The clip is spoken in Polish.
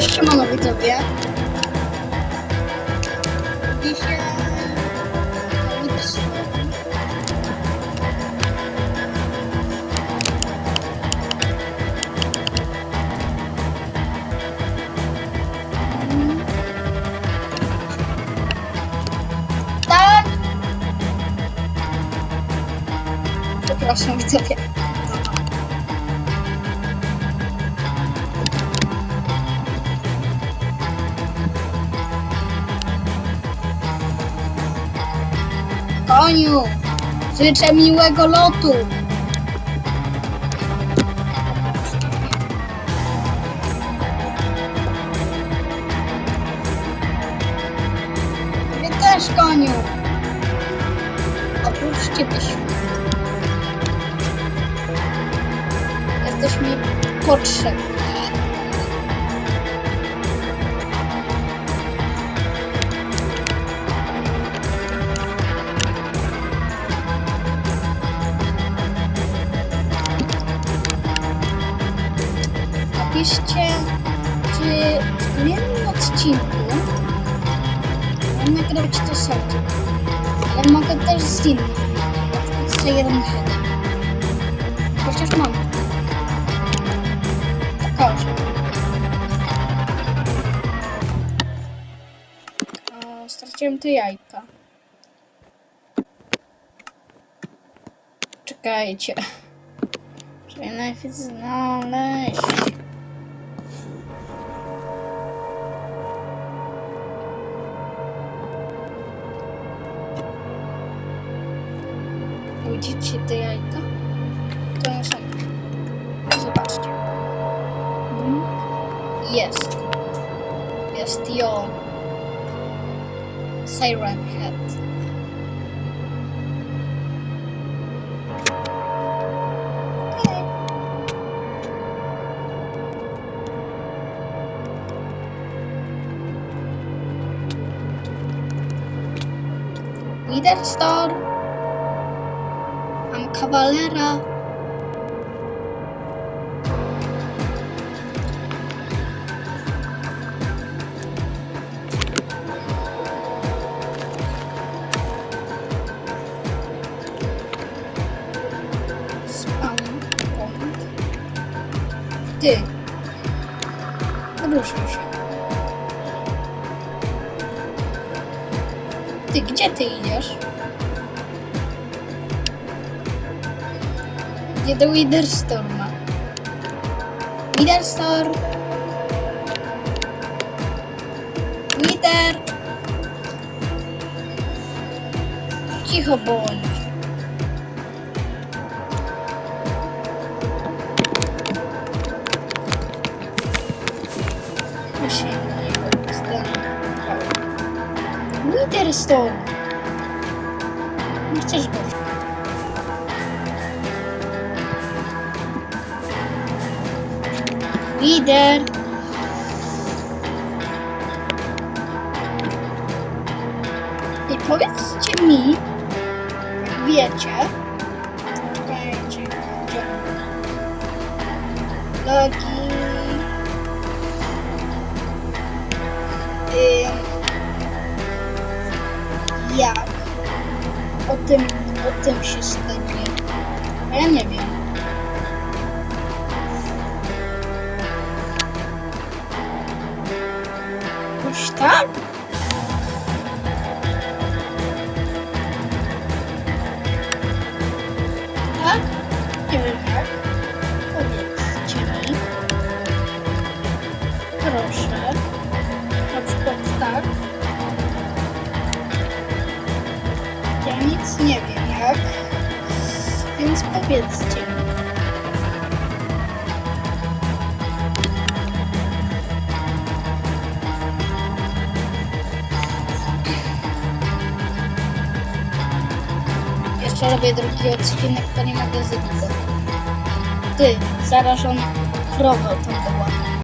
Cześć, siemano widzowie. Dzisiaj... Tak! Przepraszam widzowie. Koniu, życzę miłego lotu. Ty też, koniu. Oprócz ciebie. Jesteś mi potrzebny. Czy w kolejnym odcinku mam nagrywać to sobie, ale mogę też z innym, na przykład Iron Headem. Chociaż mam. Pokażę. O, straciłem te jajka. Czekajcie. Czyli najpierw znaleźć. Widzicie te jajka? To muszę. Yes. Yes, the ją. Siren Head. We did start. Kawalera. Ty. Ruszaj się. Ty, gdzie ty idziesz? Idzie do Witherstorma. Witherstorm! Wither! Cicho bądź. Witherstorm! Nie chcesz go Lider. I powiedzcie mi, jak wiecie, logi, ym, jak o tym, o tym się. A ja nie wiem. Już tak? Tak? Nie wiem jak. Powiedzcie mi. Proszę. Na przykład tak. Ja nic nie wiem jak. Więc powiedzcie mi. Jeszcze robię drugi odcinek, to nie mogę zwiedzić. Ty, zarażona krowa to była.